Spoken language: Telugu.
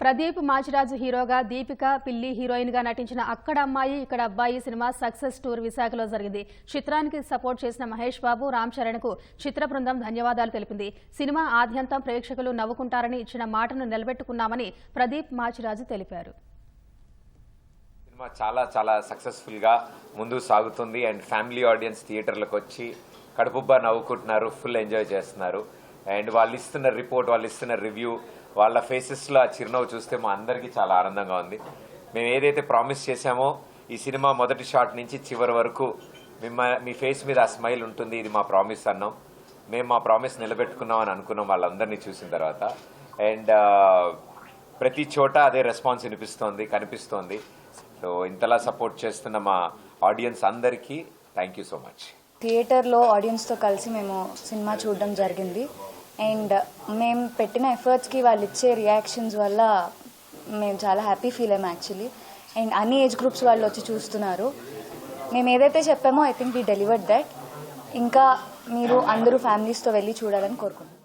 ప్రదీప్ మాచిరాజు హీరోగా దీపిక పిల్లి హీరోయిన్గా నటించిన అక్కడ అమ్మాయి ఇక్కడ అబ్బాయి సినిమా సక్సెస్ టూర్ విశాఖలో జరిగింది. చిత్రానికి సపోర్ట్ చేసిన మహేష్ బాబు రామ్ చరణ్కు చిత్ర బృందం ధన్యవాదాలు తెలిపింది. సినిమా ఆద్యంతం ప్రేక్షకులు నవ్వుకుంటారని ఇచ్చిన మాటను నిలబెట్టుకున్నామని ప్రదీప్ మాచిరాజు తెలిపారు. సినిమా చాలా చాలా సక్సెస్ఫుల్గా ముందుకు సాగుతుంది. అండ్ ఫ్యామిలీ ఆడియన్స్ థియేటర్లకు వచ్చి కడుపుబ్బా నవ్వుకుంటున్నారు ఫుల్ ఎంజాయ్ చేస్తున్నారు. అండ్ వాళ్ళు ఇస్తున్న రిపోర్ట్ వాళ్ళు ఇస్తున్న రివ్యూ వాళ్ళ ఫేసెస్లో ఆ చిరునవ్వు చూస్తే మా అందరికీ చాలా ఆనందంగా ఉంది. మేము ఏదైతే ప్రామిస్ చేశామో ఈ సినిమా మొదటి షాట్ నుంచి చివరి వరకు మిమ్మ మీ ఫేస్ మీద ఆ స్మైల్ ఉంటుంది ఇది మా ప్రామిస్ అన్నాం. మేము మా ప్రామిస్ నిలబెట్టుకున్నాం అని అనుకున్నాం వాళ్ళందరినీ చూసిన తర్వాత. అండ్ ప్రతి చోట అదే రెస్పాన్స్ వినిపిస్తోంది కనిపిస్తోంది. సో ఇంతలా సపోర్ట్ చేస్తున్న మా ఆడియన్స్ అందరికీ థ్యాంక్ యూ సో మచ్ థియేటర్లో ఆడియన్స్తో కలిసి మేము సినిమా చూడడం జరిగింది. అండ్ మేము పెట్టిన ఎఫర్ట్స్కి వాళ్ళు ఇచ్చే రియాక్షన్స్ వల్ల మేము చాలా హ్యాపీ ఫీల్ అయ్యాం యాక్చువల్లీ. అండ్ అన్ని ఏజ్ గ్రూప్స్ వాళ్ళు వచ్చి చూస్తున్నారు. మేము ఏదైతే చెప్పామో I think we delivered that ఇంకా మీరు అందరూ ఫ్యామిలీస్తో వెళ్ళి చూడాలని కోరుకుంటున్నాం.